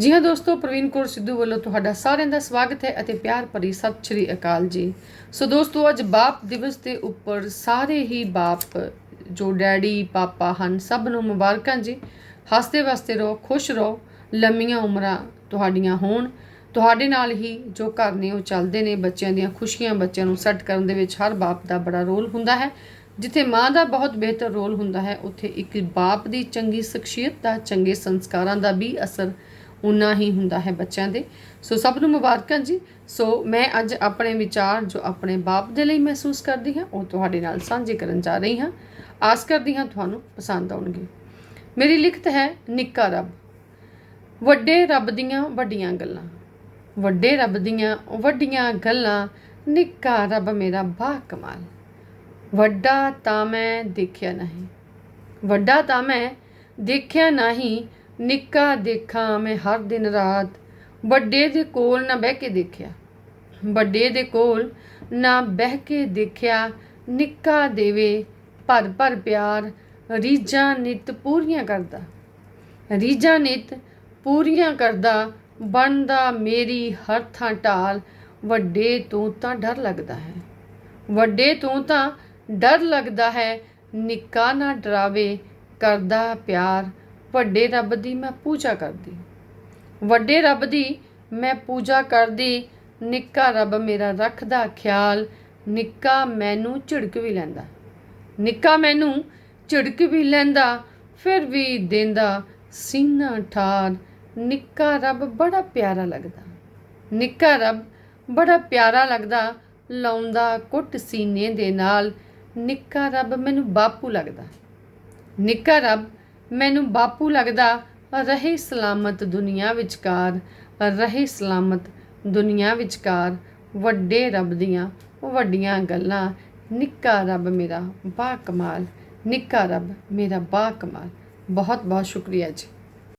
ਜੀ ਹਾਂ ਦੋਸਤੋ, ਪ੍ਰਵੀਨ ਕੌਰ ਸਿੱਧੂ ਵੱਲੋਂ ਤੁਹਾਡਾ ਸਾਰਿਆਂ ਦਾ ਸਵਾਗਤ ਹੈ ਅਤੇ ਪਿਆਰ ਭਰੀ ਸਤਿ ਸ਼੍ਰੀ ਅਕਾਲ ਜੀ। ਸੋ ਦੋਸਤੋ, ਅੱਜ ਬਾਪ ਦਿਵਸ ਦੇ ਉੱਪਰ ਸਾਰੇ ਹੀ ਬਾਪ, ਜੋ ਡੈਡੀ, ਪਾਪਾ ਹਨ, ਸਭ ਨੂੰ ਮੁਬਾਰਕਾਂ ਜੀ। ਹੱਸਦੇ ਵਸਦੇ ਰਹੋ, ਖੁਸ਼ ਰਹੋ, ਲੰਮੀਆਂ ਉਮਰਾਂ ਤੁਹਾਡੀਆਂ ਹੋਣ। ਤੁਹਾਡੇ ਨਾਲ ਹੀ ਜੋ ਘਰ ਨੇ, ਉਹ ਚੱਲਦੇ ਨੇ। ਬੱਚਿਆਂ ਦੀਆਂ ਖੁਸ਼ੀਆਂ ਬੱਚਿਆਂ ਨੂੰ ਸੈੱਟ ਕਰਨ ਦੇ ਵਿੱਚ ਹਰ ਬਾਪ ਦਾ ਬੜਾ ਰੋਲ ਹੁੰਦਾ ਹੈ। ਜਿੱਥੇ ਮਾਂ ਦਾ ਬਹੁਤ ਬਿਹਤਰ ਰੋਲ ਹੁੰਦਾ ਹੈ, ਉੱਥੇ ਇੱਕ ਬਾਪ ਦੀ ਚੰਗੀ ਸ਼ਖਸੀਅਤ ਦਾ, ਚੰਗੇ ਸੰਸਕਾਰਾਂ ਦਾ ਵੀ ਅਸਰ ਉਨਾ ਹੀ ਹੁੰਦਾ ਹੈ ਬੱਚਿਆਂ ਦੇ। ਸੋ ਸਭ ਨੂੰ ਮੁਬਾਰਕਾਂ ਜੀ। ਸੋ ਮੈਂ ਅੱਜ ਆਪਣੇ ਵਿਚਾਰ ਜੋ ਆਪਣੇ ਬਾਪ ਦੇ ਲਈ ਮਹਿਸੂਸ ਕਰਦੀ ਹਾਂ, ਉਹ ਤੁਹਾਡੇ ਨਾਲ ਸਾਂਝੇ ਕਰਨ ਜਾ ਰਹੀ ਹਾਂ। ਆਸ ਕਰਦੀ ਹਾਂ ਤੁਹਾਨੂੰ ਪਸੰਦ ਆਉਣਗੇ। ਮੇਰੀ ਲਿਖਤ ਹੈ, ਨਿੱਕਾ ਰੱਬ। ਵੱਡੇ ਰੱਬ ਦੀਆਂ ਵੱਡੀਆਂ ਗੱਲਾਂ। ਵੱਡੇ ਰੱਬ ਦੀਆਂ ਵੱਡੀਆਂ ਗੱਲਾਂ, ਨਿੱਕਾ ਰੱਬ ਮੇਰਾ ਬਾ ਕਮਾਲ। ਵੱਡਾ ਤਾਂ ਮੈਂ ਦੇਖਿਆ ਨਹੀਂ। ਵੱਡਾ ਤਾਂ ਮੈਂ ਦੇਖਿਆ ਨਹੀਂ ਨਿੱਕਾ ਦੇਖਾਂ ਮੈਂ ਹਰ ਦਿਨ ਰਾਤ। ਵੱਡੇ ਦੇ ਕੋਲ ਨਾ ਬਹਿ ਕੇ ਦੇਖਿਆ। ਵੱਡੇ ਦੇ ਕੋਲ ਨਾ ਬਹਿ ਕੇ ਦੇਖਿਆ। ਨਿੱਕਾ ਦੇਵੇ ਭਰ ਭਰ ਪਿਆਰ। ਰੀਝਾਂ ਨਿਤ ਪੂਰੀਆਂ ਕਰਦਾ। ਰੀਝਾਂ ਨਿਤ ਪੂਰੀਆਂ ਕਰਦਾ। ਬਣਦਾ ਮੇਰੀ ਹਰ ਥਾਂ ਢਾਲ। ਵੱਡੇ ਤੋਂ ਤਾਂ ਡਰ ਲੱਗਦਾ ਹੈ। ਵੱਡੇ ਤੋਂ ਤਾਂ ਡਰ ਲੱਗਦਾ ਹੈ। ਨਿੱਕਾ ਨਾ ਡਰਾਵੇ। ਕਰਦਾ ਪਿਆਰ। ਵੱਡੇ ਰੱਬ ਦੀ ਮੈਂ ਪੂਜਾ ਕਰਦੀ। ਵੱਡੇ ਰੱਬ ਦੀ ਮੈਂ ਪੂਜਾ ਕਰਦੀ, ਨਿੱਕਾ ਰੱਬ ਮੇਰਾ ਰੱਖਦਾ ਖਿਆਲ, ਨਿੱਕਾ ਮੈਨੂੰ ਝਿੜਕ ਵੀ ਲੈਂਦਾ। ਨਿੱਕਾ ਮੈਨੂੰ ਝਿੜਕ ਵੀ ਲੈਂਦਾ, ਫਿਰ ਵੀ ਦਿੰਦਾ ਸੀਨਾ ਠਾਰ। ਨਿੱਕਾ ਰੱਬ ਬੜਾ ਪਿਆਰਾ ਲੱਗਦਾ। ਨਿੱਕਾ ਰੱਬ ਬੜਾ ਪਿਆਰਾ ਲੱਗਦਾ, ਲਾਉਂਦਾ ਕੁੱਟ ਸੀਨੇ ਦੇ ਨਾਲ। ਨਿੱਕਾ ਰੱਬ ਮੈਨੂੰ ਬਾਪੂ ਲੱਗਦਾ। ਨਿੱਕਾ ਰੱਬ ਮੈਨੂੰ ਬਾਪੂ ਲੱਗਦਾ, ਰਹੇ ਸਲਾਮਤ ਦੁਨੀਆ ਵਿਚਕਾਰ, ਰਹੇ ਸਲਾਮਤ ਦੁਨੀਆ ਵਿਚਕਾਰ, ਵੱਡੇ ਰੱਬ ਦੀਆਂ ਵੱਡੀਆਂ ਗੱਲਾਂ, ਨਿੱਕਾ ਰੱਬ ਮੇਰਾ ਬਾ ਕਮਾਲ ਨਿੱਕਾ ਰੱਬ ਮੇਰਾ ਬਾ ਕਮਾਲ ਬਹੁਤ ਬਹੁਤ ਸ਼ੁਕਰੀਆ ਜੀ।